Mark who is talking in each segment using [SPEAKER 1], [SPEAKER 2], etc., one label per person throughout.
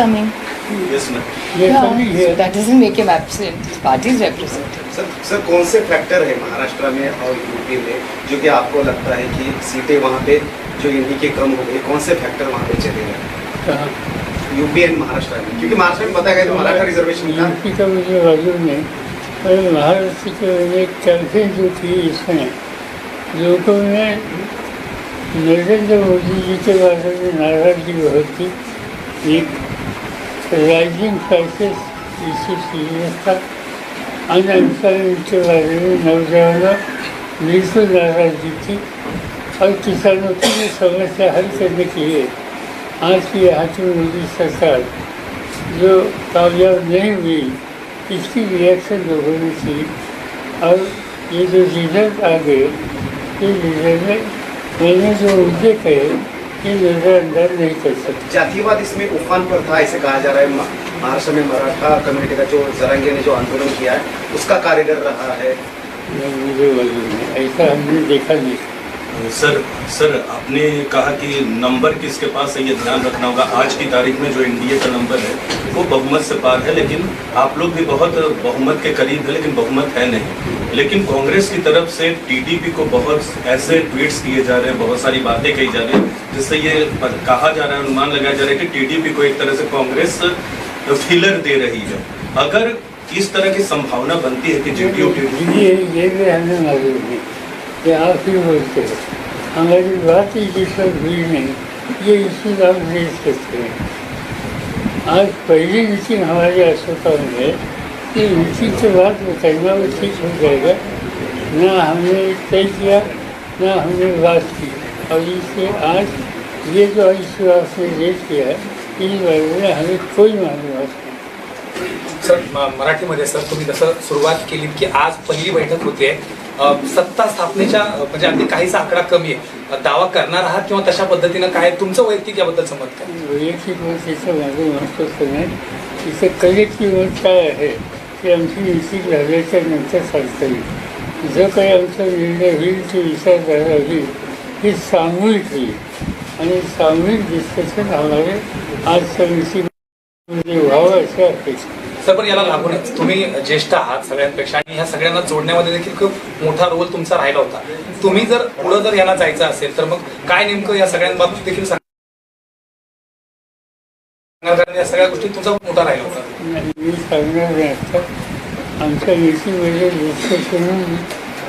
[SPEAKER 1] coming.
[SPEAKER 2] Yes, ma'am.
[SPEAKER 3] Coming
[SPEAKER 1] Yeah,
[SPEAKER 3] here.
[SPEAKER 1] that doesn't make him absent. Party is represented.
[SPEAKER 2] Sir sir कौन से factor है महाराष्ट्र में और UP में जो कि आपको लगता है कि सीटें वहाँ पे जो इन्हीं के कम हो गई कौन से फैक्टर वहाँ पे चले गए
[SPEAKER 3] कहाँ?
[SPEAKER 2] यूपी एंड महाराष्ट्र में क्योंकि महाराष्ट्र में बताया गया तो मराठा रिजर्वेशन
[SPEAKER 3] यूपी का मुझे मालूम नहीं पर महाराष्ट्र के एक जो थी इसमें लोगों ने नरेंद्र मोदी जी के बारे में नाराज़गी बहुत थी एक रायझिंग प्राइसेस इशू सीरियस था अनएम्प्लॉयमेंट के बारे में नौजवानों बिल्कुल थी और किसानों की भी समस्या हल करने के लिए आज की हाथों मोदी सरकार जो कामयाब नहीं हुई इसकी रिएक्शन लोगों ने की और ये जो रिजल्ट आ गए ये रिजल्ट में मैंने जो मुद्दे कहे ये अंदर नहीं कर सकते।
[SPEAKER 2] जातिवाद इसमें उफान पर था ऐसे कहा जा रहा है महाराष्ट्र में मराठा कम्युनिटी का जो जरंगे ने जो आंदोलन किया है उसका कार्यगर रहा है।
[SPEAKER 3] मुझे ऐसा हमने देखा नहीं।
[SPEAKER 4] सर सर आपने कहा कि नंबर किसके पास है ये ध्यान रखना होगा आज की तारीख में जो एनडीए का नंबर है वो बहुमत से पार है लेकिन आप लोग भी बहुत बहुमत के करीब है लेकिन बहुमत है नहीं लेकिन कांग्रेस की तरफ़ से टीडीपी को बहुत ऐसे ट्वीट्स किए जा रहे हैं बहुत सारी बातें कही जा रही है जिससे ये कहा जा रहा है अनुमान लगाया जा रहा है कि टीडीपी को एक तरह से कांग्रेस फिलर दे रही है अगर इस तरह की संभावना बनती है कि जेडीयू
[SPEAKER 3] ये कि आप ही बोलते हो हमारी बात ही जिस पर हुई नहीं ये इशू आप रेज करते हैं आज पहली मीटिंग हमारे अस्पताल में है कि मीटिंग बाद वो कहना वो ठीक हो जाएगा। ना हमने तय किया, ना हमने बात की। और इससे आज ये जो इशू आपने रेज किया है इस बारे में हमें कोई मालूम नहीं।
[SPEAKER 5] सर, म- मराठीमध्ये सर, तुम्ही जसं सुरुवात केली की आज पहिली बैठक होती होते सत्ता स्थापनेच्या म्हणजे अगदी काहीसा आकडा कमी आहे. दावा करणार आहात किंवा तशा पद्धतीनं काय तुमचं वैयक्तिक याबद्दल मत काय?
[SPEAKER 3] वैयक्तिक म्हणजे मत तिचं माझं महत्त्वाचं नाही. तिचं कलेक्टिव मत काय आहे? ते आमची निश्चित झाल्याच्यानंतर सांगता येईल. जो काही आमचा निर्णय होईल तो विचारधारा होईल ही सामूहिक होईल. आणि सामूहिक डिस्कशन आम्हाला आज समितीमध्ये व्हावं असं अपेक्षा.
[SPEAKER 5] सर पण याला लागूनच तुम्ही ज्येष्ठ आहात सगळ्यांपेक्षा आणि ह्या सगळ्यांना जोडण्यामध्ये देखील खूप मोठा रोल तुमचा राहिला होता. तुम्ही जर पुढं जर यांना जायचं असेल तर मग काय नेमकं या सगळ्यांबाबतीत देखील सांगणार? या सगळ्या गोष्टी तुमचा मोठा राहिला होता.
[SPEAKER 3] मी सांगणार नाही आता. आमच्या मीटिंगमध्ये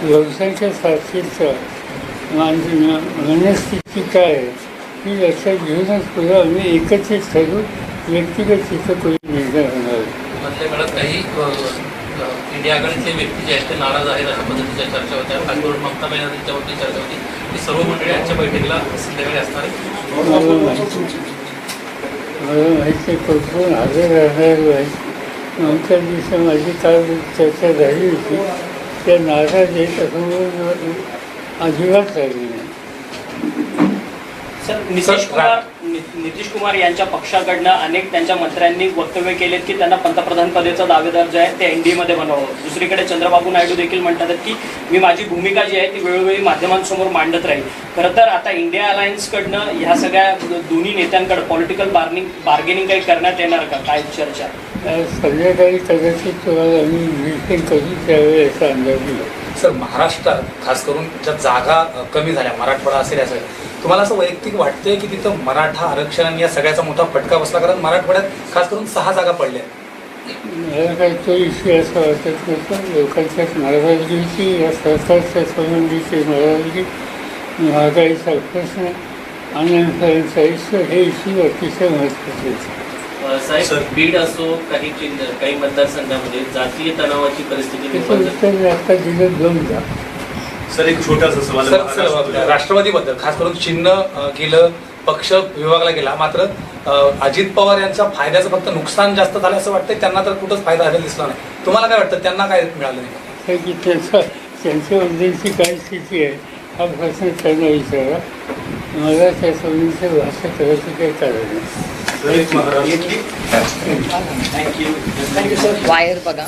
[SPEAKER 3] व्यवसायाच्या साथीचं मनस्थिती काय आहे ही लक्षात घेऊनच पुढे आम्ही एकत्रित ठरू व्यक्तिगत तिथं कोणी निर्णय
[SPEAKER 6] अ, आघाडीतले व्यक्ती जे आहेत ते नाराज आहेत अशा पद्धतीच्या चर्चा होत्या. खासदार ममता बॅनर्जीच्यावरती चर्चा होती. ती सर्व मंडळी आजच्या बैठकीला संध्याकाळी असणार
[SPEAKER 3] माहिती माहिती हजर राहणार आमच्या दिवशी माझी काल चर्चा झाली होती. त्या नाराज आहेत असं अजिबात राहिली नाही.
[SPEAKER 7] सर नितीश कुमार नितीश कुमार यांच्या पक्षाकडनं अनेक त्यांच्या मंत्र्यांनी वक्तव्य केलेत की त्यांना पंतप्रधान पदेचा दावेदार जे आहे ते एनडीए मध्ये बनवावं. दुसरीकडे चंद्रबाबू नायडू देखील म्हणतात की मी माझी भूमिका जी आहे ती वेळोवेळी माध्यमांसमोर मांडत राहील. खरं तर आता इंडिया अलायन्सकडनं ह्या सगळ्या दोन्ही नेत्यांकडे पॉलिटिकल बार्निंग बार्गेनिंग काही करण्यात येणार का? काय चर्चा?
[SPEAKER 3] संध्याकाळी कदाचित करू त्यावेळी अंदाज
[SPEAKER 5] सर महाराष्ट्रात खास करून ज्या जागा कमी झाल्या मराठवाडा असेल या सगळ्या तुम्हाला असं वैयक्तिक वाटतंय की तिथं मराठा आरक्षण आणि या सगळ्याचा मोठा फटका बसला? कारण मराठवाड्यात खास करून सहा जागा पडल्या.
[SPEAKER 3] मला लोकांच्या नाराजगीची या सरकारच्या संबंधीची नाराजगी हे इश्यू अतिशय महत्त्वाचे आहेत.
[SPEAKER 6] साहेब बीड असो काही काही मतदारसंघामध्ये जातीय तणावाची परिस्थिती
[SPEAKER 3] दोनदा
[SPEAKER 4] सर एक छोटासा सवाल आहे
[SPEAKER 5] सर सर राष्ट्रवादीबद्दल खास करून चिन्ह गेलं पक्ष विभागला गेला मात्र अजित पवार यांच्या फायद्याचं फक्त नुकसान जास्त झालं असं वाटतंय त्यांना तर कुठंच फायदा झालेला दिसला नाही. तुम्हाला काय वाटतं त्यांना काय मिळालं नाही?
[SPEAKER 3] की त्याचा त्यांच्याबद्दलची काय स्थिती आहे हा प्रश्न त्यांना विचारा. मला त्या संबंधीची भाषा करायची काही कारण नाही.
[SPEAKER 4] सर, एक महाराष्ट्र
[SPEAKER 1] Wire बघा.